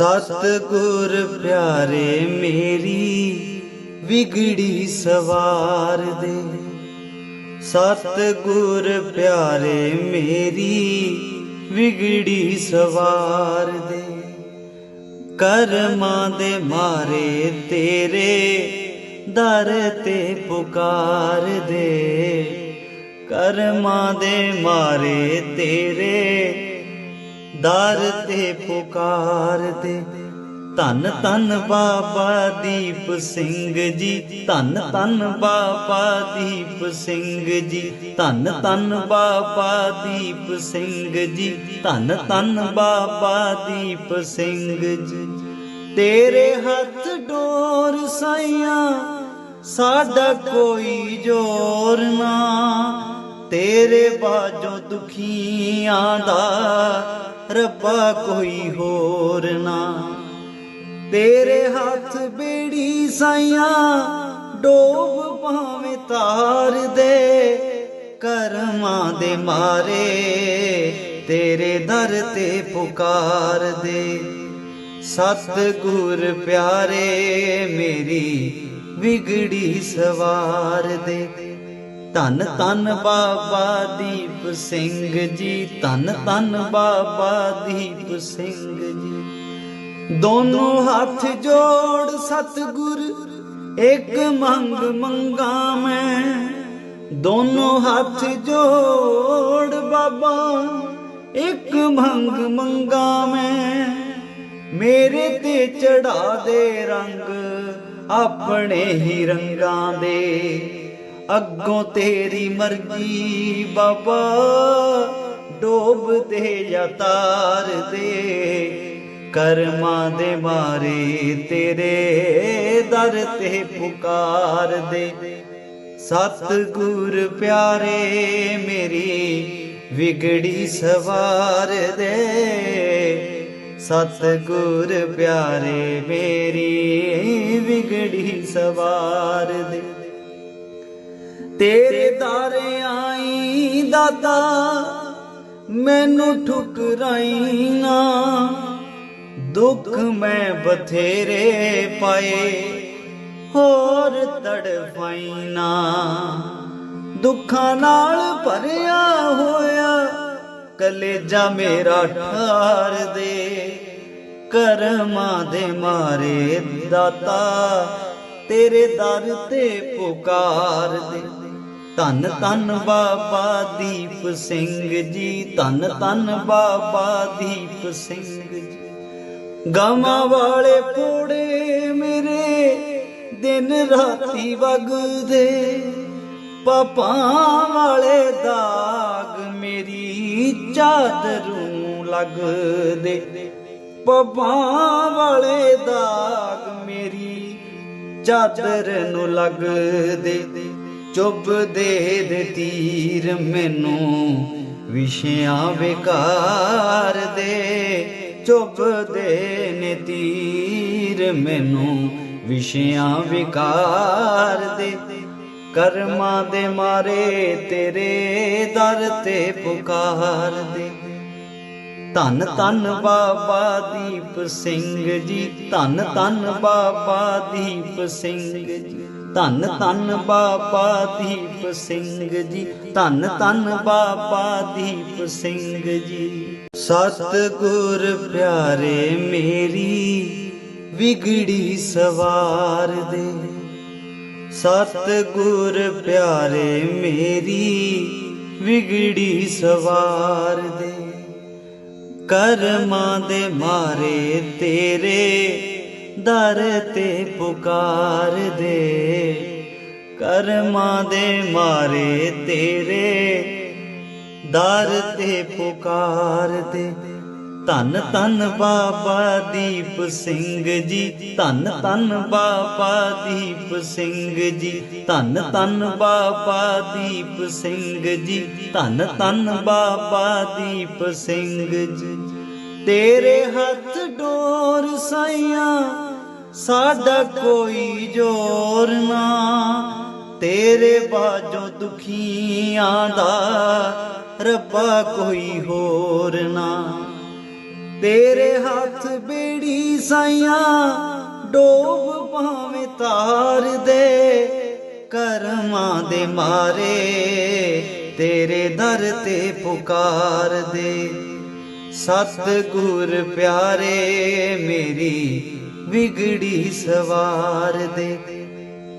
ਸਤਿਗੁਰ ਪਿਆਰੇ ਮੇਰੀ, ਵਿਗੜੀ ਸਵਾਰ ਦੇ। ਸਤਿਗੁਰ ਪਿਆਰੇ ਮੇਰੀ, ਵਿਗੜੀ ਸਵਾਰ ਦੇ। ਕਰਮਾਂ ਦੇ ਮਾਰੇ ਤੇਰੇ, ਦਰ ਤੇ ਪੁਕਾਰ ਦੇ। ਕਰਮਾਂ ਦੇ ਮਾਰੇ ਤੇਰੇ ਦਰ ਤੇ ਪੁਕਾਰ ਪੁਕਾਰਦੇ ਧੰਨ ਧੰਨ ਬਾਬਾ ਦੀਪ ਸਿੰਘ ਜੀ, ਧੰਨ ਧੰਨ ਬਾਬਾ ਦੀਪ ਸਿੰਘ ਜੀ, ਧੰਨ ਧੰਨ ਬਾਬਾ ਦੀਪ ਸਿੰਘ ਜੀ, ਧੰਨ ਧੰਨ ਬਾਬਾ ਦੀਪ ਸਿੰਘ ਜੀ। ਤੇਰੇ ਹੱਥ ਡੋਰ ਸਾਈਆਂ, ਸਾਡਾ ਕੋਈ ਜੋਰ ਨਾ। ਤੇਰੇ ਬਾਝੋਂ ਦੁਖੀਆਂ ਦਾ ਰੱਬਾ ਕੋਈ ਹੋਰ ਨਾ। ਤੇਰੇ ਹੱਥ ਬੇੜੀ ਸਾਈਆਂ ਡੋਬ ਭਾਵੇਂ ਤਾਰ ਦੇ, ਕਰਮਾਂ ਦੇ ਮਾਰੇ ਤੇਰੇ ਦਰ ਤੇ ਪੁਕਾਰ ਦੇ। ਸਤਿਗੁਰ ਪਿਆਰੇ, ਮੇਰੀ ਵਿਗੜੀ ਸਵਾਰ ਦੇ। ਧੰਨ ਧੰਨ ਬਾਬਾ ਦੀਪ ਸਿੰਘ ਜੀ, ਧੰਨ ਧੰਨ ਬਾਬਾ ਦੀਪ ਸਿੰਘ ਜੀ। ਦੋਨੋਂ ਹੱਥ ਜੋੜ ਸਤਿਗੁਰ, ਇੱਕ ਮੰਗ ਮੰਗਾ ਮੈਂ ਦੋਨੋਂ ਹੱਥ ਜੋੜ ਬਾਬਾ, ਇੱਕ ਮੰਗ ਮੰਗਾ ਮੈਂ ਮੇਰੇ ਤੇ ਚੜਾ ਦੇ ਰੰਗ, ਆਪਣੇ ਹੀ ਰੰਗਾਂ ਦੇ। ਅੱਗੋਂ ਤੇਰੀ ਮਰਜ਼ੀ ਬਾਬਾ, ਡੋਬ ਦੇ ਜਾਂ ਤਾਰ ਦੇ ਕਰਮਾਂ ਦੇ ਮਾਰੇ ਤੇਰੇ ਦਰ ਤੇ ਪੁਕਾਰ ਦੇ। ਸਤਿਗੁਰ ਪਿਆਰੇ, ਮੇਰੀ ਵਿਗੜੀ ਸਵਾਰ ਦੇ। ਸਤਿਗੁਰ ਪਿਆਰੇ, ਮੇਰੀ ਵਿਗੜੀ ਸਵਾਰ ਦੇ। ਤੇਰੇ ਦਾਰੇ ਆਈ ਦਾਤਾ ਮੈਨੂੰ ਠੁਕਰਾਈ ਨਾ। ਦੁੱਖ ਮੈਂ ਬਥੇਰੇ ਪਾਏ, ਹੋਰ ਤੜਫਾਈ ਨਾ। ਦੁੱਖਾਂ ਨਾਲ ਭਰਿਆ ਹੋਇਆ, ਕਲੇਜਾ ਮੇਰਾ ਠਾਰ ਦੇ। ਕਰਮਾਂ ਦੇ ਮਾਰੇ ਦਾਤਾ, ਤੇਰੇ ਦਰ ਤੇ ਪੁਕਾਰ ਦੇ। ਧੰਨ ਧੰਨ ਬਾਬਾ ਦੀਪ ਸਿੰਘ ਜੀ, ਧੰਨ ਧੰਨ ਬਾਬਾ ਦੀਪ ਸਿੰਘ ਜੀ। ਗਾਵਾਂ ਵਾਲੇ ਫੋੜੇ ਮੇਰੇ, ਦਿਨ ਰਾਤੀ ਵਗਦੇ। ਪਾਪਾਂ ਵਾਲੇ ਦਾਗ ਮੇਰੀ ਚਾਦਰੂ ਲੱਗਦੇ। ਪਾਪਾਂ ਵਾਲੇ ਦਾਗ ਮੇਰੀ ਚਾਦਰ ਨੂੰ ਲੱਗਦੇ। ਚੁੱਭ ਦੇ ਤੀਰ ਮੈਨੂੰ ਵਿਸ਼ਿਆਂ ਵਿਕਾਰ ਦੇ। ਚੁੱਭਦੇ ਨੇ ਤੀਰ ਮੈਨੂੰ ਵਿਸ਼ਿਆਂ ਵਿਕਾਰ ਦੇ। ਕਰਮਾਂ ਦੇ ਮਾਰੇ ਤੇਰੇ ਦਰ ਤੇ ਪੁਕਾਰ ਦੇ। ਧੰਨ ਧੰਨ ਬਾਬਾ ਦੀਪ ਸਿੰਘ ਜੀ, ਧੰਨ ਧੰਨ ਬਾਬਾ ਦੀਪ ਸਿੰਘ ਜੀ। ਧੰਨ ਧੰਨ ਬਾਬਾ ਦੀਪ ਸਿੰਘ ਜੀ। ਧੰਨ ਧੰਨ ਬਾਬਾ ਦੀਪ ਸਿੰਘ ਜੀ। ਸਤਿਗੁਰ ਪਿਆਰੇ ਮੇਰੀ, ਵਿਗੜੀ ਸਵਾਰ ਦੇ। ਸਤਿਗੁਰ ਪਿਆਰੇ ਮੇਰੀ, ਵਿਗੜੀ ਸਵਾਰ ਦੇ। ਕਰਮਾਂ ਦੇ ਮਾਰੇ ਤੇਰੇ ਦਰ ਤੇ ਪੁਕਾਰ ਦੇ। ਕਰਮਾਂ ਦੇ ਮਾਰੇ ਤੇਰੇ। ਦਰ ਤੇ ਪੁਕਾਰ ਦੇ। ਧੰਨ ਧੰਨ ਬਾਬਾ ਦੀਪ ਸਿੰਘ ਜੀ। ਧੰਨ ਧੰਨ ਬਾਬਾ ਦੀਪ ਸਿੰਘ ਜੀ। ਧੰਨ ਧੰਨ ਬਾਬਾ ਦੀਪ ਸਿੰਘ ਜੀ। ਧੰਨ ਧੰਨ ਬਾਬਾ ਦੀਪ ਸਿੰਘ ਜੀ। ਤੇਰੇ ਹੱਥ ਡੋਰ ਸਾਈਆਂ ਸਾਡਾ ਕੋਈ ਜੋਰ ਨਾ, ਤੇਰੇ ਬਾਝੋਂ ਦੁਖੀਆਂ ਦਾ ਰੱਬਾ ਕੋਈ ਹੋਰ ਨਾ। ਤੇਰੇ ਹੱਥ ਬੇੜੀ ਸਾਈਆਂ, ਡੋਬ ਭਾਵੇਂ ਤਾਰ ਦੇ, ਕਰਮਾਂ ਦੇ ਮਾਰੇ ਤੇਰੇ ਦਰ ਤੇ ਪੁਕਾਰ ਦੇ। ਸਤਿਗੁਰ ਪਿਆਰੇ, ਮੇਰੀ ਵਿਗੜੀ ਸਵਾਰ ਦੇ।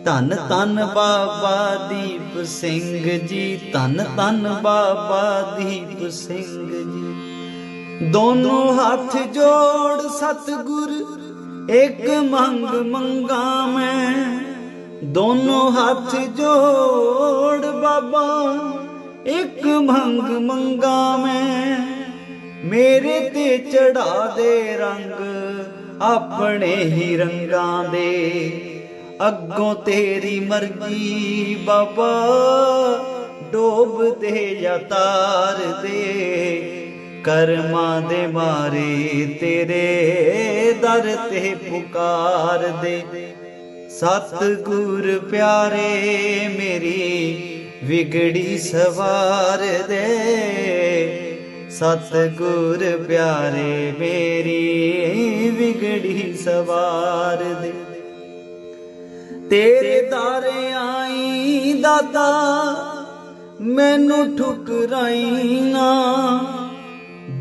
ਧੰਨ ਧੰਨ ਬਾਬਾ ਦੀਪ ਸਿੰਘ ਜੀ, ਧੰਨ ਧੰਨ ਬਾਬਾ ਦੀਪ ਸਿੰਘ ਜੀ। ਦੋਨੋਂ ਹੱਥ ਜੋੜ ਸਤਿਗੁਰ, ਇੱਕ ਮੰਗ ਮੰਗਾ ਮੈਂ ਦੋਨੋਂ ਹੱਥ ਜੋੜ ਬਾਬਾ, ਇੱਕ ਮੰਗ ਮੰਗਾ ਮੈਂ ਮੇਰੇ ਤੇ ਚੜਾ ਦੇ ਰੰਗ ਆਪਣੇ ਹੀ ਰੰਗਾਂ ਦੇ। ਅੱਗੋਂ ਤੇਰੀ ਮਰਜ਼ੀ ਬਾਬਾ, ਡੋਬ ਦੇ ਜਾਂ ਤਾਰ ਦੇ ਕਰਮਾਂ ਦੇ ਮਾਰੇ ਤੇਰੇ ਦਰ ਤੇ ਪੁਕਾਰ ਦੇ। ਸਤਿਗੁਰ ਪਿਆਰੇ, ਮੇਰੀ ਵਿਗੜੀ ਸਵਾਰ ਦੇ। ਸਤਿਗੁਰ ਪਿਆਰੇ, ਮੇਰੀ ਵਿਗੜੀ ਸਵਾਰ ਦੇ। ਤੇਰੇ ਦਾਰੇ ਆਈ ਦਾਤਾ ਮੈਨੂੰ ਠੁਕਰਾਈ ਨਾ।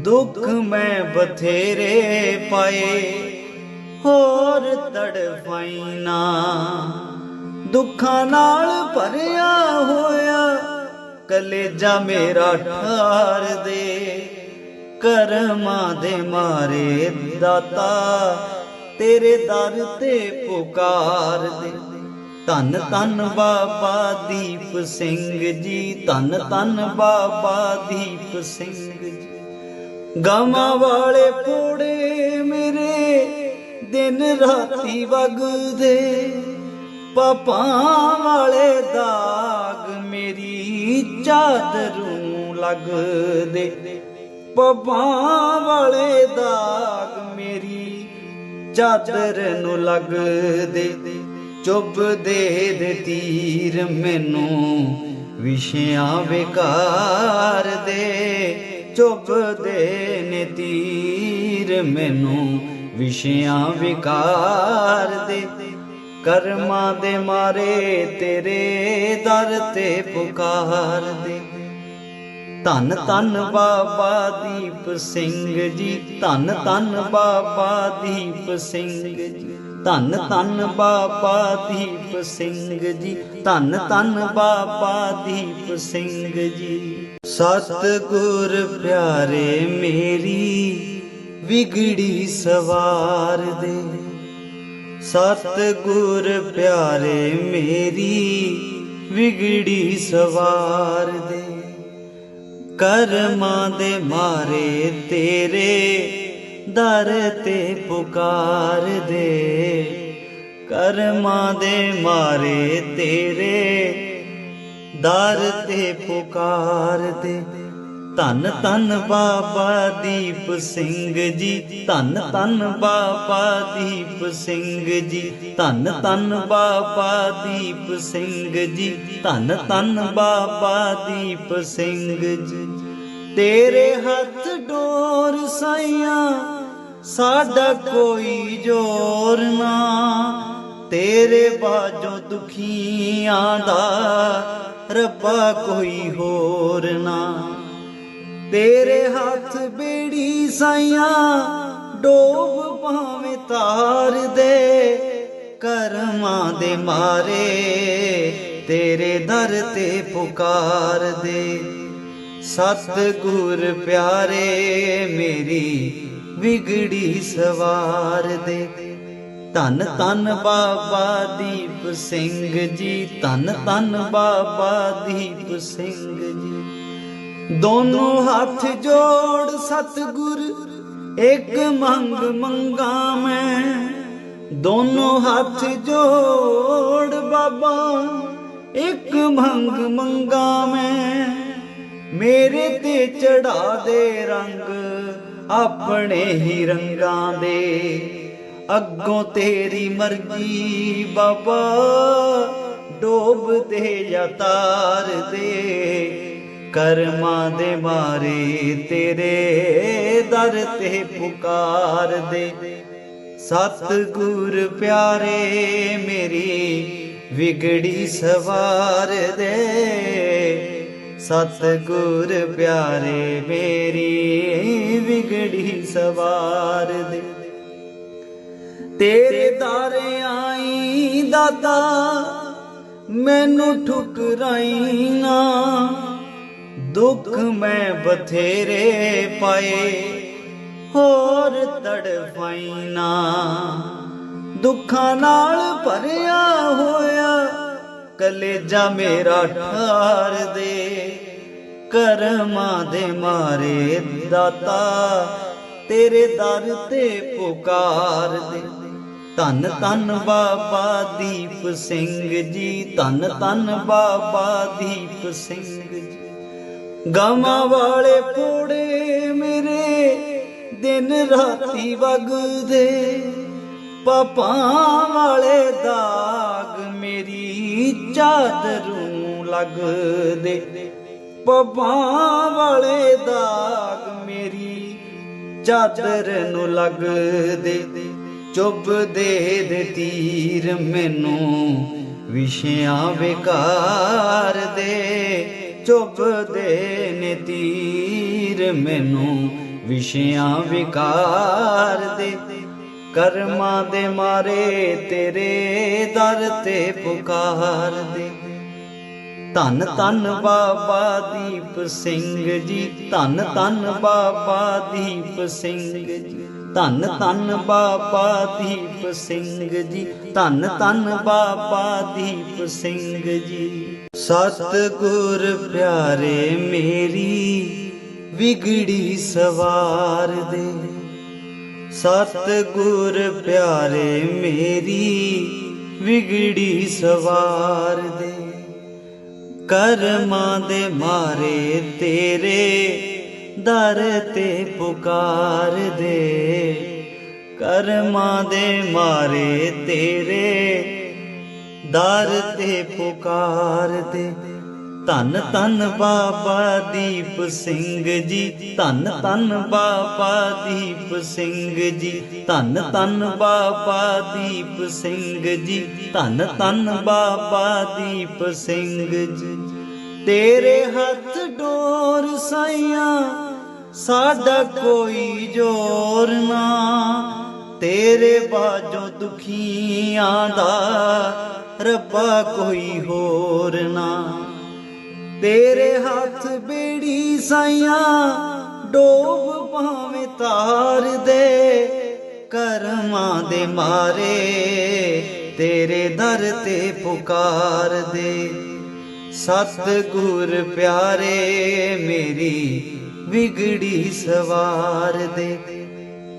ਦੁੱਖ ਮੈਂ ਬਥੇਰੇ ਪਾਏ, ਹੋਰ ਤੜਫਾਈ ਨਾ। ਦੁੱਖਾਂ ਨਾਲ ਭਰਿਆ ਹੋਇਆ, ਕਲੇਜਾ ਮੇਰਾ ਠਾਰ ਦੇ। ਕਰਮਾਂ ਦੇ ਮਾਰੇ ਦਾਤਾ, ਤੇਰੇ ਦਰ ਤੇ ਪੁਕਾਰ ਦੇ। ਧੰਨ ਧੰਨ ਬਾਬਾ ਦੀਪ ਸਿੰਘ ਜੀ, ਧੰਨ ਧੰਨ ਬਾਬਾ ਦੀਪ ਸਿੰਘ ਜੀ। ਗਾਵਾਂ ਵਾਲੇ ਫੋੜੇ ਮੇਰੇ ਦਿਨ ਰਾਤੀ ਵਗਦੇ, ਪਾਪਾਂ ਵਾਲੇ ਦਾਗ ਮੇਰੀ ਚਾਦਰੂ ਲੱਗਦੇ। ਪਾਪਾਂ ਵਾਲੇ ਦਾਗ ਮੇਰੀ ਚਾਦਰ ਨੂੰ ਲੱਗਦੇ ਚੁੱਭ ਦੇ ਦੇ ਤੀਰ ਮੈਨੂੰ, ਵਿਸ਼ਿਆਂ ਵਿਕਾਰ ਦੇ, ਚੁੱਭਦੇ ਨੇ ਤੀਰ ਮੈਨੂੰ, ਵਿਸ਼ਿਆਂ ਵਿਕਾਰ ਦੇ। ਕਰਮਾਂ ਦੇ ਮਾਰੇ ਤੇਰੇ ਦਰ ਤੇ ਪੁਕਾਰ ਦੇ। ਧੰਨ ਧੰਨ ਬਾਬਾ ਦੀਪ ਸਿੰਘ ਜੀ, ਧੰਨ ਧੰਨ ਬਾਬਾ ਦੀਪ ਸਿੰਘ ਜੀ, ਧੰਨ ਧੰਨ ਬਾਬਾ ਦੀਪ ਸਿੰਘ ਜੀ, ਧੰਨ ਧੰਨ ਬਾਬਾ ਦੀਪ ਸਿੰਘ ਜੀ। ਸਤਿਗੁਰ ਪਿਆਰੇ ਮੇਰੀ, ਵਿਗੜੀ ਸਵਾਰ ਦੇ। ਸਤਿਗੁਰ ਪਿਆਰੇ ਮੇਰੀ, ਵਿਗੜੀ ਸਵਾਰ ਦੇ। ਕਰਮਾਂ ਦੇ ਮਾਰੇ ਤੇਰੇ, ਦਰ ਤੇ ਪੁਕਾਰ ਦੇ। ਕਰਮਾਂ ਦੇ ਮਾਰੇ ਤੇਰੇ, ਦਰ ਤੇ ਪੁਕਾਰ ਦੇ। ਧੰਨ ਧੰਨ ਬਾਬਾ ਦੀਪ ਸਿੰਘ ਜੀ, ਧੰਨ ਧੰਨ ਬਾਬਾ ਦੀਪ ਸਿੰਘ ਜੀ, ਧੰਨ ਧੰਨ ਬਾਬਾ ਦੀਪ ਸਿੰਘ ਜੀ, ਧੰਨ ਧੰਨ ਬਾਬਾ ਦੀਪ ਸਿੰਘ ਜੀ। ਤੇਰੇ ਹੱਥ ਡੋਰ ਸਾਈਆਂ, ਸਾਡਾ ਕੋਈ ਜੋਰ ਨਾ। ਤੇਰੇ ਬਾਝੋਂ ਦੁਖੀਆਂ ਦਾ ਰੱਬਾ ਕੋਈ ਹੋਰ ਨਾ। ਤੇਰੇ ਹੱਥ ਬੇੜੀ ਸਾਈਆਂ, ਡੋਬ ਭਾਵੇਂ ਤਾਰ ਦੇ। ਕਰਮਾਂ ਦੇ ਮਾਰੇ ਤੇਰੇ ਦਰ ਤੇ ਪੁਕਾਰ ਦੇ। ਸਤਿਗੁਰ ਪਿਆਰੇ, ਮੇਰੀ ਵਿਗੜੀ ਸਵਾਰ ਦੇ। ਧੰਨ ਧੰਨ ਬਾਬਾ ਦੀਪ ਸਿੰਘ ਜੀ, ਧੰਨ ਧੰਨ ਬਾਬਾ ਦੀਪ ਸਿੰਘ ਜੀ। ਦੋਨੋਂ ਹੱਥ ਜੋੜ ਸਤਿਗੁਰ, ਇੱਕ ਮੰਗ ਮੰਗਾ ਮੈਂ। ਦੋਨੋਂ ਹੱਥ ਜੋੜ ਬਾਬਾ, ਇੱਕ ਮੰਗ ਮੰਗਾ ਮੈਂ। ਮੇਰੇ ਤੇ ਚੜਾ ਦੇ ਰੰਗ, ਆਪਣੇ ਹੀ ਰੰਗਾਂ ਦੇ। ਅੱਗੋਂ ਤੇਰੀ ਮਰਜ਼ੀ ਬਾਬਾ, ਡੋਬ ਦੇ ਜਾਂ ਤਾਰ ਦੇ ਕਰਮਾਂ ਦੇ ਬਾਰੇ ਤੇਰੇ ਦਰ ਤੇ ਪੁਕਾਰ ਦੇ ਸਤਿਗੁਰ ਪਿਆਰੇ, ਮੇਰੀ ਵਿਗੜੀ ਸਵਾਰ ਦੇ। ਸਤਿਗੁਰ ਪਿਆਰੇ, ਮੇਰੀ ਵਿਗੜੀ ਸਵਾਰ ਦੇ। ਤੇਰੇ ਦਾਰੇ ਆਈ ਦਾਤਾ, ਮੈਨੂੰ ਠੁਕਰਾਈ ਨਾ ਦੁੱਖ ਮੈਂ ਬਥੇਰੇ ਪਾਏ, ਹੋਰ ਤੜਫਾਈ ਨਾ। ਦੁੱਖਾਂ ਨਾਲ ਭਰਿਆ ਹੋਇਆ ਕਲੇਜਾ ਮੇਰਾ ਠਾਰ ਦੇ। ਕਰਮਾਂ ਦੇ ਮਾਰੇ ਦਾਤਾ ਤੇਰੇ ਦਰ ਤੇ ਪੁਕਾਰ ਦੇ। ਧੰਨ ਧੰਨ ਬਾਬਾ ਦੀਪ ਸਿੰਘ ਜੀ, ਧੰਨ ਧੰਨ ਬਾਬਾ ਦੀਪ ਸਿੰਘ ਗਾਵਾਂ ਵਾਲੇ ਫੋੜੇ ਮੇਰੇ ਦਿਨ ਰਾਤੀ ਵਗਦੇ। ਪਾਪਾਂ ਵਾਲੇ ਦਾਗ ਮੇਰੀ ਚਾਦਰੂ ਲੱਗਦੇ। ਪਾਪਾਂ ਵਾਲੇ ਦਾਗ ਮੇਰੀ ਚਾਦਰ ਨੂੰ ਲੱਗਦੇ। ਚੁੱਭਦੇ ਦੇ ਤੀਰ ਮੈਨੂੰ ਵਿਸ਼ਿਆਂ ਵਿਕਾਰ ਦੇ। ਚੁੱਭਦੇ ਨੇ ਤੀਰ ਮੈਨੂੰ ਵਿਸ਼ਿਆਂ ਵਿਕਾਰ ਦੇ। ਕਰਮਾਂ ਦੇ ਮਾਰੇ ਤੇਰੇ ਦਰ ਤੇ ਪੁਕਾਰ ਦੇ। ਧੰਨ ਧੰਨ ਬਾਬਾ ਦੀਪ ਸਿੰਘ ਜੀ, ਧੰਨ ਧੰਨ ਬਾਬਾ ਦੀਪ ਸਿੰਘ ਜੀ। ਧੰਨ ਧੰਨ ਬਾਬਾ ਦੀਪ ਸਿੰਘ ਜੀ, ਧੰਨ ਧੰਨ ਬਾਬਾ ਦੀਪ ਸਿੰਘ ਜੀ। ਸਤਿਗੁਰ ਪਿਆਰੇ ਮੇਰੀ, ਵਿਗੜੀ ਸਵਾਰ ਦੇ। ਸਤਿਗੁਰ ਪਿਆਰੇ ਮੇਰੀ, ਵਿਗੜੀ ਸਵਾਰ ਦੇ। ਕਰਮਾਂ ਦੇ ਮਾਰੇ ਤੇਰੇ, ਦਰ ਤੇ ਪੁਕਾਰ ਦੇ। ਕਰਮਾਂ ਦੇ ਮਾਰੇ ਤੇਰੇ ਦਰ ਤੇ ਪੁਕਾਰ ਦੇ ਧੰਨ ਧੰਨ ਬਾਬਾ ਦੀਪ ਸਿੰਘ ਜੀ, ਧੰਨ ਧੰਨ ਬਾਬਾ ਦੀਪ ਸਿੰਘ ਜੀ, ਧੰਨ ਧੰਨ ਬਾਬਾ ਦੀਪ ਸਿੰਘ ਜੀ, ਧੰਨ ਧੰਨ ਬਾਬਾ ਦੀਪ ਸਿੰਘ ਜੀ। ਤੇਰੇ ਹੱਥ ਡੋਰ ਸਾਈਆਂ, ਸਾਡਾ ਕੋਈ ਜੋਰ ਨਾ। ਤੇਰੇ ਬਾਝੋਂ ਦੁਖੀਆਂ ਦਾ ਰੱਬਾ ਕੋਈ ਹੋਰ ਨਾ। ਤੇਰੇ ਹੱਥ ਬੇੜੀ ਸਾਈਆਂ ਡੋਬ ਭਾਵੇਂ ਤਾਰ ਦੇ, ਕਰਮਾਂ ਦੇ ਮਾਰੇ ਤੇਰੇ ਦਰ ਤੇ ਪੁਕਾਰ ਦੇ। ਸਤਿਗੁਰ ਪਿਆਰੇ, ਮੇਰੀ ਵਿਗੜੀ ਸਵਾਰ ਦੇ।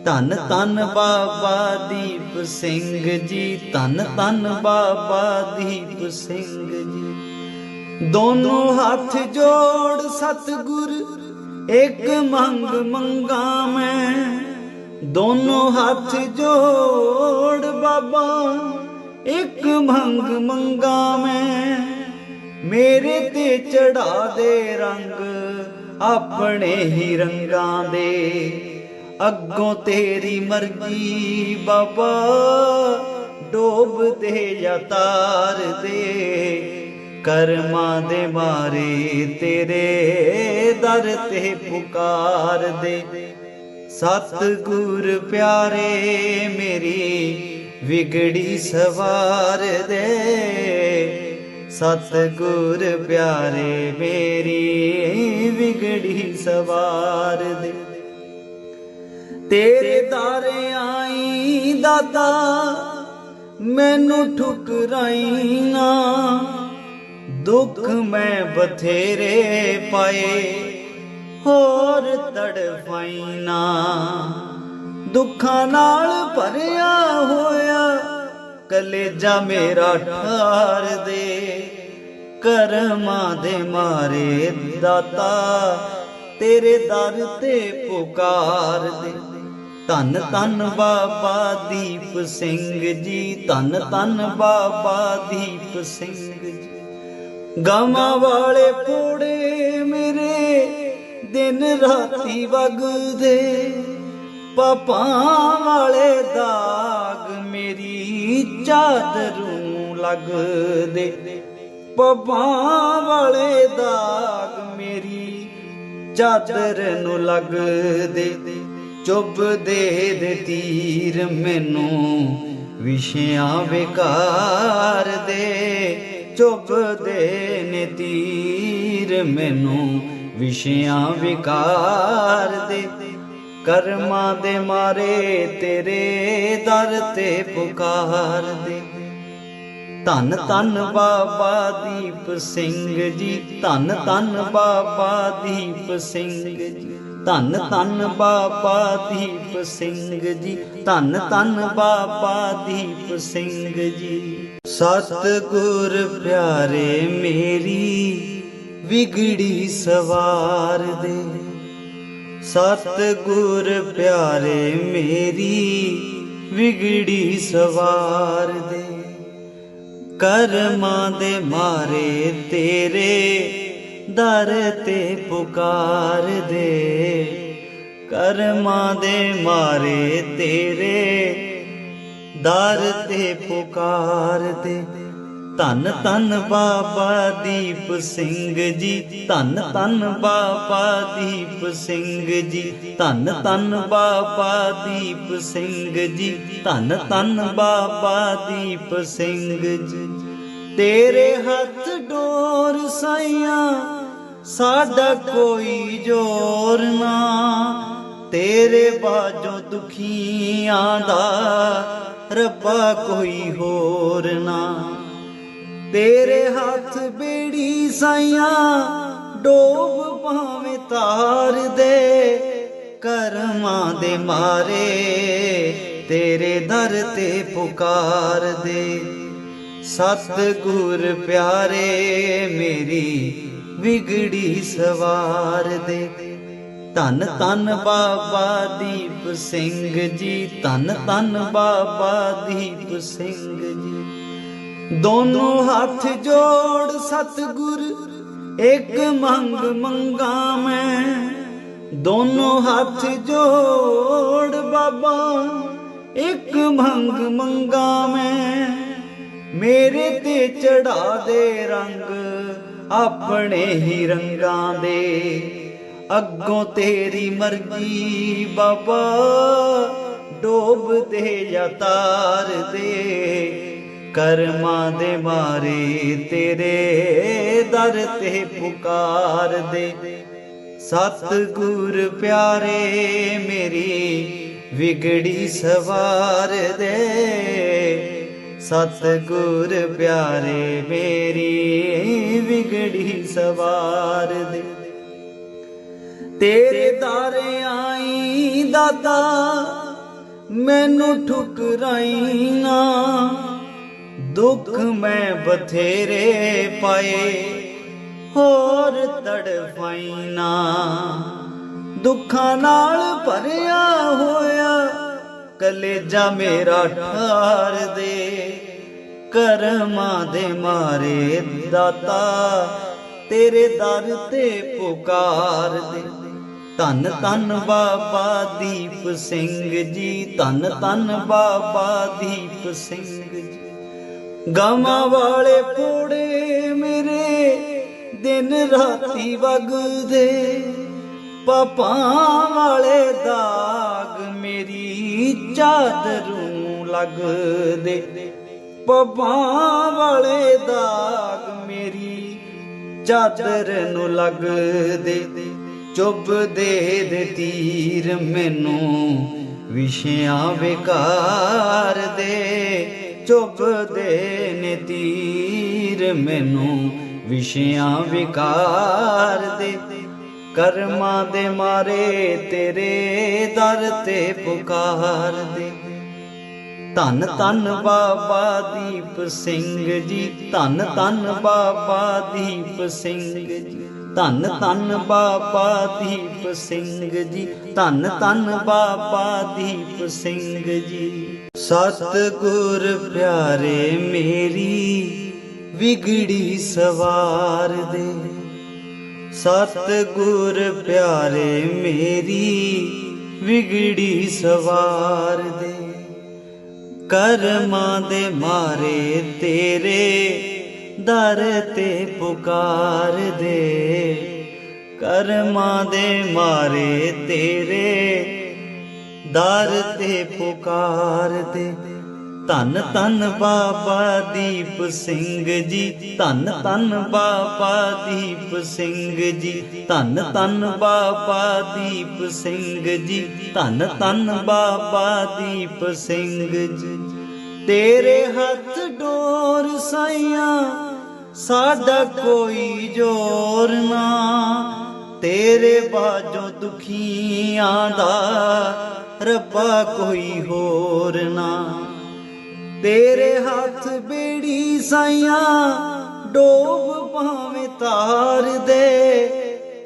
ਧੰਨ ਧੰਨ ਬਾਬਾ ਦੀਪ ਸਿੰਘ ਜੀ, ਧੰਨ ਧੰਨ ਬਾਬਾ ਦੀਪ ਸਿੰਘ ਜੀ। ਦੋਨੋਂ ਹੱਥ ਜੋੜ ਸਤਿਗੁਰ, ਇੱਕ ਮੰਗ ਮੰਗਾ ਮੈਂ ਦੋਨੋਂ ਹੱਥ ਜੋੜ ਬਾਬਾ, ਇੱਕ ਮੰਗ ਮੰਗਾ ਮੈਂ ਮੇਰੇ ਤੇ ਚੜਾ ਦੇ ਰੰਗ, ਆਪਣੇ ਹੀ ਰੰਗਾਂ ਦੇ। ਅੱਗੋਂ ਤੇਰੀ ਮਰਜ਼ੀ ਬਾਬਾ, ਡੋਬ ਦੇ ਜਾਂ ਤਾਰ ਦੇ ਕਰਮਾਂ ਦੇ ਮਾਰੇ ਤੇਰੇ ਦਰ ਤੇ ਪੁਕਾਰ ਦੇ। ਸਤਿਗੁਰ ਪਿਆਰੇ, ਮੇਰੀ ਵਿਗੜੀ ਸਵਾਰ ਦੇ। ਸਤਿਗੁਰ ਪਿਆਰੇ, ਮੇਰੀ ਵਿਗੜੀ ਸਵਾਰ ਦੇ। ਤੇਰੇ ਦਾਰੇ ਆਈ ਦਾਤਾ ਮੈਨੂੰ ਠੁਕਰਾਈ ਨਾ। ਦੁੱਖ ਮੈਂ ਬਥੇਰੇ ਪਾਏ, ਹੋਰ ਤੜਫਾਈ ਨਾ। ਦੁੱਖਾਂ ਨਾਲ ਭਰਿਆ ਹੋਇਆ, ਕਲੇਜਾ ਮੇਰਾ ਠਾਰ ਦੇ। ਕਰਮਾਂ ਦੇ ਮਾਰੇ ਦਾਤਾ, ਤੇਰੇ ਦਰ ਤੇ ਪੁਕਾਰ ਦੇ। ਧੰਨ ਧੰਨ ਬਾਬਾ ਦੀਪ ਸਿੰਘ ਜੀ, ਧੰਨ ਧੰਨ ਬਾਬਾ ਦੀਪ ਸਿੰਘ ਜੀ। ਗਾਵਾਂ ਵਾਲੇ ਫੋੜੇ ਮੇਰੇ, ਦਿਨ ਰਾਤੀ ਵਗਦੇ। ਪਾਪਾਂ ਵਾਲੇ ਦਾਗ ਮੇਰੀ ਚਾਦਰ ਨੂੰ ਲੱਗਦੇ। ਪਾਪਾਂ ਵਾਲੇ ਦਾਗ ਮੇਰੀ ਚਾਦਰ ਨੂੰ ਲੱਗਦੇ। ਚੁੱਭ ਦੇ ਤੀਰ ਮੈਨੂੰ ਵਿਸ਼ਿਆਂ ਵਿਕਾਰ ਦੇ। ਚੁੱਭਦੇ ਨੇ ਤੀਰ ਮੈਨੂੰ ਵਿਸ਼ਿਆਂ ਵਿਕਾਰ ਦੇ। ਕਰਮਾਂ ਦੇ ਮਾਰੇ ਤੇਰੇ ਦਰ ਤੇ ਪੁਕਾਰ ਦੇ। ਧੰਨ ਧੰਨ ਬਾਬਾ ਦੀਪ ਸਿੰਘ ਜੀ, ਧੰਨ ਧੰਨ ਬਾਬਾ ਦੀਪ ਸਿੰਘ ਜੀ। ਧੰਨ ਧੰਨ ਬਾਬਾ ਦੀਪ ਸਿੰਘ ਜੀ। ਧੰਨ ਧੰਨ ਬਾਬਾ ਦੀਪ ਸਿੰਘ ਜੀ। ਸਤਿਗੁਰ ਪਿਆਰੇ ਮੇਰੀ, ਵਿਗੜੀ ਸਵਾਰ ਦੇ। ਸਤਿਗੁਰ ਪਿਆਰੇ ਮੇਰੀ, ਵਿਗੜੀ ਸਵਾਰ ਦੇ। ਕਰਮਾਂ ਦੇ ਮਾਰੇ ਤੇਰੇ ਦਰ ਤੇ ਪੁਕਾਰ ਦੇ। ਕਰਮਾਂ ਦੇ ਮਾਰੇ ਤੇਰੇ। ਦਰ ਤੇ ਪੁਕਾਰ ਦੇ। ਧੰਨ ਧੰਨ ਬਾਬਾ ਦੀਪ ਸਿੰਘ ਜੀ, ਧੰਨ ਧੰਨ ਬਾਬਾ ਦੀਪ ਸਿੰਘ ਜੀ, ਧੰਨ ਧੰਨ ਬਾਬਾ ਦੀਪ ਸਿੰਘ ਜੀ, ਧੰਨ ਧੰਨ ਬਾਬਾ ਦੀਪ ਸਿੰਘ ਜੀ। ਤੇਰੇ ਹੱਥ ਡੋਰ ਸਾਈਆਂ, ਸਾਡਾ ਕੋਈ ਜੋਰ ਨਾ। ਤੇਰੇ ਬਾਝੋਂ ਦੁਖੀਆਂ ਦਾ ਰੱਬਾ ਕੋਈ ਹੋਰ ਨਾ। ਤੇਰੇ ਹੱਥ ਬੇੜੀ ਸਾਈਆਂ, ਡੋਬ ਭਾਵੇਂ ਤਾਰ ਦੇ। ਕਰਮਾਂ ਦੇ ਮਾਰੇ ਤੇਰੇ ਦਰ ਤੇ ਪੁਕਾਰ ਦੇ। ਸਤਿਗੁਰ ਪਿਆਰੇ, ਮੇਰੀ ਵਿਗੜੀ ਸਵਾਰ ਦੇ। ਧੰਨ ਧੰਨ ਬਾਬਾ ਦੀਪ ਸਿੰਘ ਜੀ, ਧੰਨ ਧੰਨ ਬਾਬਾ ਦੀਪ ਸਿੰਘ ਜੀ। ਦੋਨੋਂ ਹੱਥ ਜੋੜ ਸਤਿਗੁਰ, ਇੱਕ ਮੰਗ ਮੰਗਾ ਮੈਂ ਦੋਨੋਂ ਹੱਥ ਜੋੜ ਬਾਬਾ, ਇੱਕ ਮੰਗ ਮੰਗਾ ਮੈਂ ਮੇਰੇ ਤੇ ਚੜਾ ਦੇ ਰੰਗ ਆਪਣੇ ਹੀ ਰੰਗਾਂ ਦੇ। ਅੱਗੋਂ ਤੇਰੀ ਮਰਜ਼ੀ ਬਾਬਾ, ਡੋਬ ਦੇ ਜਾਂ ਤਾਰ ਦੇ। ਕਰਮਾਂ ਦੇ ਮਾਰੇ ਤੇਰੇ ਦਰ ਤੇ ਪੁਕਾਰ ਦੇ। ਸਤਿਗੁਰ ਪਿਆਰੇ ਮੇਰੀ ਵਿਗੜੀ ਸਵਾਰ ਦੇ। ਸਤਿਗੁਰ ਪਿਆਰੇ ਮੇਰੀ, ਵਿਗੜੀ ਸਵਾਰ ਦੇ। ਤੇਰੇ ਦਰ ਆਈ ਦਾਤਾ, ਮੈਨੂੰ ਠੁਕਰਾਈ ਨਾ। ਦੁੱਖ ਮੈਂ ਬਥੇਰੇ ਪਾਏ, ਹੋਰ ਤੜਫਾਈ ਨਾ। ਦੁੱਖਾਂ ਨਾਲ ਭਰਿਆ ਹੋਇਆ, ਕਲੇਜਾ ਮੇਰਾ ਠਾਰ ਦੇ। ਕਰਮਾਂ ਦੇ ਮਾਰੇ ਦਾਤਾ, ਤੇਰੇ ਦਰ ਤੇ ਪੁਕਾਰ ਦੇ। ਧੰਨ ਧੰਨ ਬਾਬਾ ਦੀਪ ਸਿੰਘ ਜੀ, ਧੰਨ ਧੰਨ ਬਾਬਾ ਦੀਪ ਸਿੰਘ ਜੀ। ਗਾਵਾਂ ਵਾਲੇ ਫੋੜੇ ਮੇਰੇ ਦਿਨ ਰਾਤੀ ਵਗਦੇ, ਪਾਪਾਂ ਵਾਲੇ ਦਾਗ ਮੇਰੀ ਚਾਦਰ ਨੂੰ ਲੱਗਦੇ। ਪਾਪਾਂ ਵਾਲੇ ਦਾਗ ਮੇਰੀ ਚਾਦਰ ਨੂੰ ਲੱਗਦੇ, ਚੁੱਭਦੇ ਦੇ ਤੀਰ ਮੈਨੂੰ, ਵਿਸ਼ਿਆਂ ਵਿਕਾਰ ਦੇ ਚੁੱਭਦੇ ਨੇ ਤੀਰ ਮੈਨੂੰ, ਵਿਸ਼ਿਆਂ ਵਿਕਾਰ ਦੇ ਕਰਮਾਂ ਦੇ ਮਾਰੇ ਤੇਰੇ ਦਰ ਤੇ ਪੁਕਾਰ ਦੇ ਧੰਨ ਧੰਨ ਬਾਬਾ ਦੀਪ ਸਿੰਘ ਜੀ, ਧੰਨ ਧੰਨ ਬਾਬਾ ਦੀਪ ਸਿੰਘ ਜੀ, ਧੰਨ ਧੰਨ ਬਾਬਾ ਦੀਪ ਸਿੰਘ ਜੀ, ਧੰਨ ਧੰਨ ਬਾਬਾ ਦੀਪ ਸਿੰਘ ਜੀ। ਸਤਿਗੁਰ ਪਿਆਰੇ ਮੇਰੀ, ਵਿਗੜੀ ਸਵਾਰ ਦੇ। ਸਤ ਗੁਰ ਪਿਆਰੇ ਮੇਰੀ, ਵਿਗੜੀ ਸਵਾਰ ਦੇ। ਕਰਮਾਂ ਦੇ ਮਾਰੇ ਤੇਰੇ, ਦਰ ਤੇ ਪੁਕਾਰ ਦੇ। ਕਰਮਾਂ ਦੇ ਮਾਰੇ ਤੇਰੇ, ਦਰ ਤੇ ਪੁਕਾਰ ਦੇ। ਧੰਨ ਧੰਨ ਬਾਬਾ ਦੀਪ ਸਿੰਘ ਜੀ, ਧੰਨ ਧੰਨ ਬਾਬਾ ਦੀਪ ਸਿੰਘ ਜੀ, ਧੰਨ ਧੰਨ ਬਾਬਾ ਦੀਪ ਸਿੰਘ ਜੀ, ਧੰਨ ਧੰਨ ਬਾਬਾ ਦੀਪ ਸਿੰਘ ਜੀ। ਤੇਰੇ ਹੱਥ ਡੋਰ ਸਾਈਆਂ, ਸਾਡਾ ਕੋਈ ਜੋਰ ਨਾ। ਤੇਰੇ ਬਾਝੋਂ ਦੁਖੀਆਂ ਦਾ ਰੱਬਾ ਕੋਈ ਹੋਰ ਨਾ। ਤੇਰੇ ਹੱਥ ਬੇੜੀ ਸਾਈਆਂ, ਡੋਬ ਭਾਵੇਂ ਤਾਰ ਦੇ।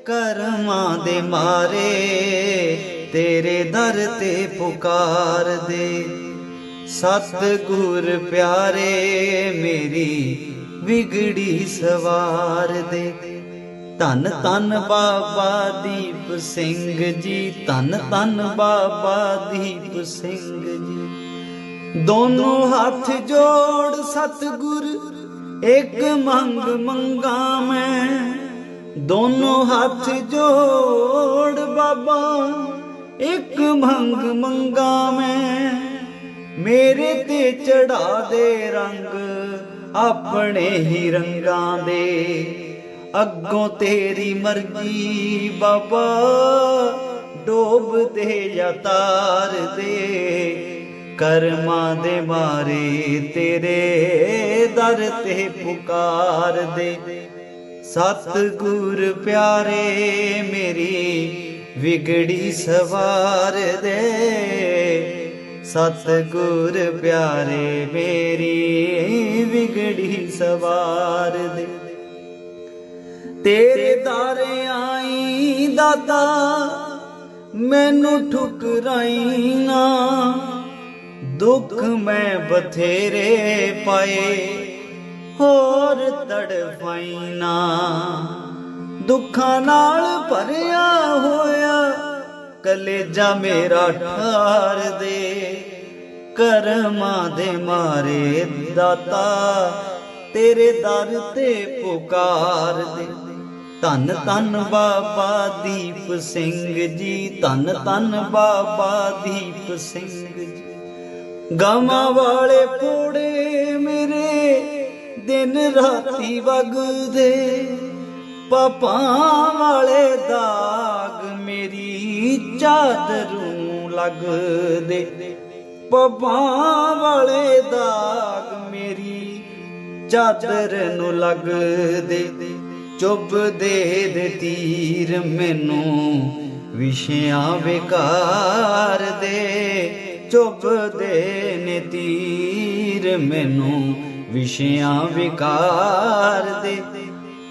ਕਰਮਾਂ ਦੇ ਮਾਰੇ ਤੇਰੇ ਦਰ ਤੇ ਪੁਕਾਰ ਦੇ। ਸਤ ਗੁਰ ਪਿਆਰੇ, ਮੇਰੀ ਵਿਗੜੀ ਸਵਾਰ ਦੇ। ਧੰਨ ਧੰਨ ਬਾਬਾ ਦੀਪ ਸਿੰਘ ਜੀ, ਧੰਨ ਧੰਨ ਬਾਬਾ ਦੀਪ ਸਿੰਘ ਜੀ। ਦੋਨੋਂ ਹੱਥ ਜੋੜ ਸਤਿਗੁਰ, ਇੱਕ ਮੰਗ ਮੰਗਾ ਮੈਂ। ਦੋਨੋਂ ਹੱਥ ਜੋੜ ਬਾਬਾ, ਇੱਕ ਮੰਗ ਮੰਗਾ ਮੈਂ। ਮੇਰੇ ਤੇ ਚੜਾ ਦੇ ਰੰਗ, ਆਪਣੇ ਹੀ ਰੰਗਾਂ ਦੇ। ਅੱਗੋਂ ਤੇਰੀ ਮਰਜ਼ੀ ਬਾਬਾ, ਡੋਬ ਦੇ ਜਾਂ ਤਾਰ ਦੇ ਕਰਮਾਂ ਦੇ ਬਾਰੇ ਤੇਰੇ ਦਰ ਤੇ ਪੁਕਾਰ ਦੇ ਸਤ ਗੁਰ ਪਿਆਰੇ, ਮੇਰੀ ਵਿਗੜੀ ਸਵਾਰ ਦੇ। ਸਤ ਗੁਰ ਪਿਆਰੇ, ਮੇਰੀ ਵਿਗੜੀ ਸਵਾਰ ਦੇ। ਤੇਰੇ ਦਾਰੇ ਆਈ ਦਾਤਾ, ਮੈਨੂੰ ਠੁਕਰਾਈ ਨਾ। ਦੁੱਖ ਮੈਂ ਬਥੇਰੇ ਪਾਏ, ਹੋਰ ਤੜਫਾਈ ਨਾ ਦੁੱਖਾਂ ਨਾਲ ਭਰਿਆ ਹੋਇਆ ਕਲੇਜਾ ਮੇਰਾ ਠਾਰ ਦੇ, ਕਰਮਾਂ ਦੇ ਮਾਰੇ ਦਾਤਾ ਤੇਰੇ ਦਰ ਤੇ ਪੁਕਾਰ ਦੇ। ਧੰਨ ਧੰਨ ਬਾਬਾ ਦੀਪ ਸਿੰਘ ਜੀ, ਧੰਨ ਧੰਨ ਬਾਬਾ ਦੀਪ ਸਿੰਘ ਜੀ। ਗਾਵਾਂ ਵਾਲੇ ਫੋੜੇ ਮੇਰੇ ਦਿਨ ਰਾਤੀ ਵਗਦੇ। ਪਾਪਾਂ ਵਾਲੇ ਦਾਗ ਮੇਰੀ ਚਾਦਰੂ ਲੱਗਦੇ। ਪਾਪਾਂ ਵਾਲੇ ਦਾਗ ਮੇਰੀ ਚਾਦਰ ਨੂੰ ਲੱਗਦੇ। ਚੁੱਭਦੇ ਦੇ ਤੀਰ ਮੈਨੂੰ ਵਿਸ਼ਿਆਂ ਵਿਕਾਰ ਦੇ। ਚੁੱਭਦੇ ਨੇ ਤੀਰ ਮੈਨੂੰ ਵਿਸ਼ਿਆਂ ਵਿਕਾਰ ਦੇ।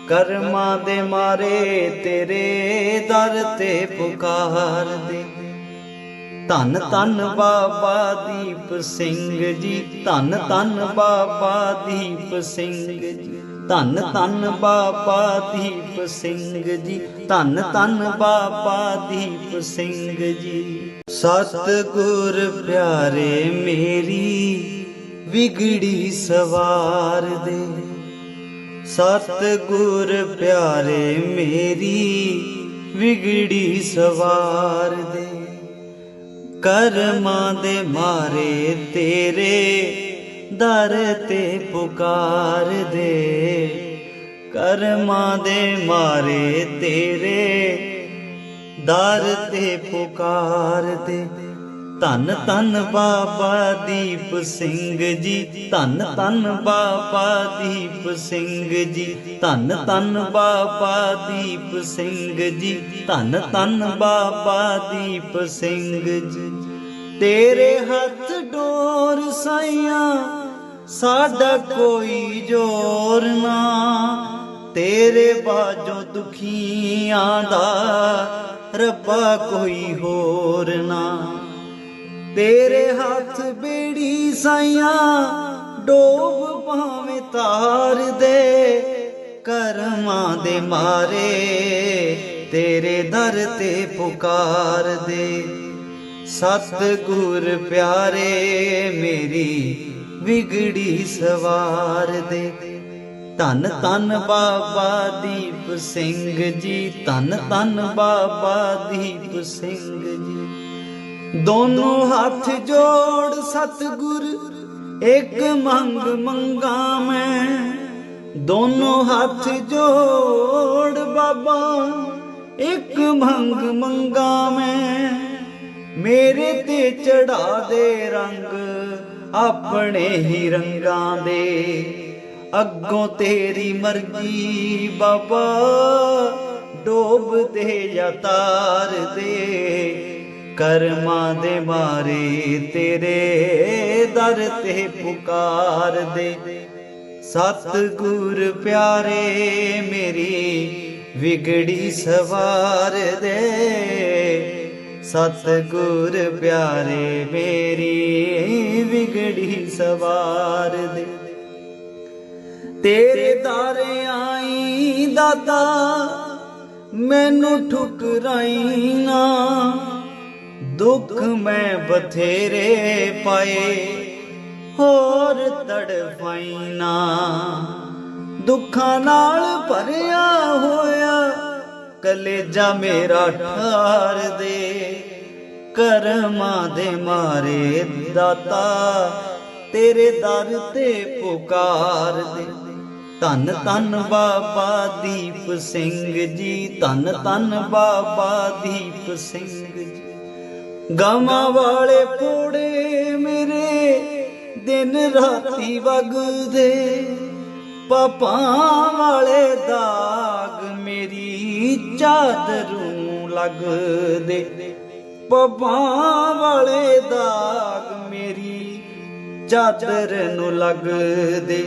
ਕਰਮਾਂ ਦੇ ਮਾਰੇ ਤੇਰੇ ਦਰ ਤੇ ਪੁਕਾਰ ਦੇ। ਧੰਨ ਧੰਨ ਬਾਬਾ ਦੀਪ ਸਿੰਘ ਜੀ, ਧੰਨ ਧੰਨ ਬਾਬਾ ਦੀਪ ਸਿੰਘ ਜੀ। ਧੰਨ ਧੰਨ ਬਾਬਾ ਦੀਪ ਸਿੰਘ ਜੀ। ਧੰਨ ਧੰਨ ਬਾਬਾ ਦੀਪ ਸਿੰਘ ਜੀ। ਸਤ ਗੁਰ ਪਿਆਰੇ ਮੇਰੀ, ਵਿਗੜੀ ਸਵਾਰ ਦੇ। ਸਤ ਗੁਰ ਪਿਆਰੇ ਮੇਰੀ, ਵਿਗੜੀ ਸਵਾਰ ਦੇ। ਕਰਮਾਂ ਦੇ ਮਾਰੇ ਤੇਰੇ ਦਰ ਤੇ ਪੁਕਾਰ ਦੇ। ਕਰਮਾਂ ਦੇ ਮਾਰੇ ਤੇਰੇ। ਦਰ ਤੇ ਪੁਕਾਰ ਦੇ। ਧੰਨ ਧੰਨ ਬਾਬਾ ਦੀਪ ਸਿੰਘ ਜੀ। ਧੰਨ ਧੰਨ ਬਾਬਾ ਦੀਪ ਸਿੰਘ ਜੀ। ਧੰਨ ਧੰਨ ਬਾਬਾ ਦੀਪ ਸਿੰਘ ਜੀ। ਧੰਨ ਧੰਨ ਬਾਬਾ ਦੀਪ ਸਿੰਘ ਜੀ। ਤੇਰੇ ਹੱਥ ਡੋਰ ਸਾਈਆਂ ਸਾਡਾ ਕੋਈ ਜੋਰ ਨਾ, ਤੇਰੇ ਬਾਝੋਂ ਦੁਖੀਆਂ ਦਾ ਰੱਬਾ ਕੋਈ ਹੋਰ ਨਾ। ਤੇਰੇ ਹੱਥ ਬੇੜੀ ਸਾਈਆਂ, ਡੋਬ ਭਾਵੇਂ ਤਾਰ ਦੇ, ਕਰਮਾਂ ਦੇ ਮਾਰੇ ਤੇਰੇ ਦਰ ਤੇ ਪੁਕਾਰ ਦੇ। ਸਤਿਗੁਰ ਪਿਆਰੇ ਮੇਰੀ ਵਿਗੜੀ ਸਵਾਰ ਦੇ। ਧੰਨ ਧੰਨ ਬਾਬਾ ਦੀਪ ਸਿੰਘ ਜੀ, ਧੰਨ ਧੰਨ ਬਾਬਾ ਦੀਪ ਸਿੰਘ ਜੀ। ਦੋਨੋਂ ਹੱਥ ਜੋੜ ਸਤਿਗੁਰ, ਇੱਕ ਮੰਗ ਮੰਗਾ ਮੈਂ ਦੋਨੋਂ ਹੱਥ ਜੋੜ ਬਾਬਾ, ਇੱਕ ਮੰਗ ਮੰਗਾ ਮੈਂ ਮੇਰੇ ਤੇ ਚੜਾ ਦੇ ਰੰਗ ਆਪਣੇ ਹੀ ਰੰਗਾਂ ਦੇ। ਅੱਗੋਂ ਤੇਰੀ ਮਰਜ਼ੀ ਬਾਬਾ, ਡੋਬ ਦੇ ਜਾਂ ਤਾਰ ਦੇ। ਕਰਮਾਂ ਦੇ ਮਾਰੇ ਤੇਰੇ ਦਰ ਤੇ ਪੁਕਾਰ ਦੇ। ਸਤਿਗੁਰ ਪਿਆਰੇ, ਮੇਰੀ ਵਿਗੜੀ ਸਵਾਰ ਦੇ। ਸਤਿਗੁਰ ਪਿਆਰੇ ਮੇਰੀ, ਵਿਗੜੀ ਸਵਾਰ ਦੇ। ਤੇਰੇ ਦਾਰੇ ਆਈ ਦਾਤਾ, ਮੈਨੂੰ ਠੁਕਰਾਈ ਨਾ। ਦੁੱਖ ਮੈਂ ਬਥੇਰੇ ਪਾਏ, ਹੋਰ ਤੜਫਾਈ ਨਾ। ਦੁੱਖਾਂ ਨਾਲ ਭਰਿਆ ਹੋਇਆ ਕਲੇਜਾ ਮੇਰਾ ਠਾਰ ਦੇ, ਕਰਮਾਂ ਦੇ ਮਾਰੇ ਦਾਤਾ, ਤੇਰੇ ਦਰ ਤੇ ਪੁਕਾਰ ਦੇ। ਧੰਨ ਧੰਨ ਬਾਬਾ ਦੀਪ ਸਿੰਘ ਜੀ, ਧੰਨ ਧੰਨ ਬਾਬਾ ਦੀਪ ਸਿੰਘ ਜੀ। ਗਾਵਾਂ ਵਾਲੇ ਫੋੜੇ ਮੇਰੇ, ਦਿਨ ਰਾਤੀ ਵਗਦੇ। ਪਾਪਾਂ ਵਾਲੇ ਦਾ ਮੇਰੀ ਚਾਦਰੂ ਲੱਗਦੇ ਪਾਪਾਂ ਵਾਲੇ ਦਾਗ ਮੇਰੀ ਚਾਦਰ ਨੂੰ ਲੱਗਦੇ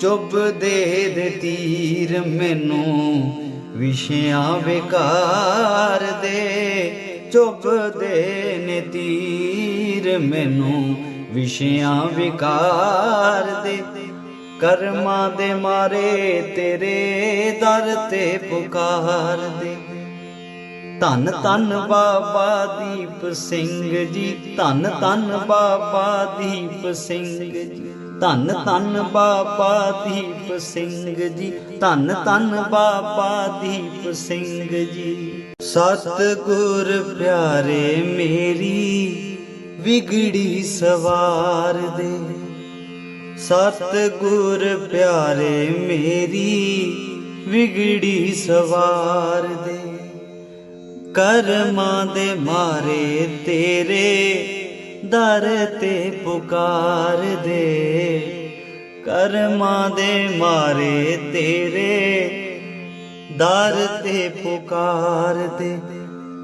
ਚੁੱਭਦੇ ਦੇ ਤੀਰ ਮੈਨੂੰ ਵਿਸ਼ਿਆਂ ਵਿਕਾਰ ਦੇ ਚੁੱਭਦੇ ਨੇ ਤੀਰ ਮੈਨੂੰ ਵਿਸ਼ਿਆਂ ਵਿਕਾਰ ਦੇ ਕਰਮਾਂ ਦੇ ਮਾਰੇ ਤੇਰੇ ਦਰ ਤੇ ਪੁਕਾਰ ਦੇ। ਧੰਨ ਧੰਨ ਬਾਬਾ ਦੀਪ ਸਿੰਘ ਜੀ, ਧੰਨ ਧੰਨ ਬਾਬਾ ਦੀਪ ਸਿੰਘ ਜੀ, ਧੰਨ ਧੰਨ ਬਾਬਾ ਦੀਪ ਸਿੰਘ ਜੀ, ਧੰਨ ਧੰਨ ਬਾਬਾ ਦੀਪ ਸਿੰਘ ਜੀ। ਸਤਿਗੁਰ ਪਿਆਰੇ ਮੇਰੀ ਵਿਗੜੀ ਸਵਾਰ ਦੇ। ਸਤਿਗੁਰ ਪਿਆਰੇ ਮੇਰੀ, ਵਿਗੜੀ ਸਵਾਰ ਦੇ। ਕਰਮਾਂ ਦੇ ਮਾਰੇ ਤੇਰੇ, ਦਰ ਤੇ ਪੁਕਾਰ ਦੇ। ਕਰਮਾਂ ਦੇ ਮਾਰੇ ਤੇਰੇ, ਦਰ ਤੇ ਪੁਕਾਰ ਦੇ।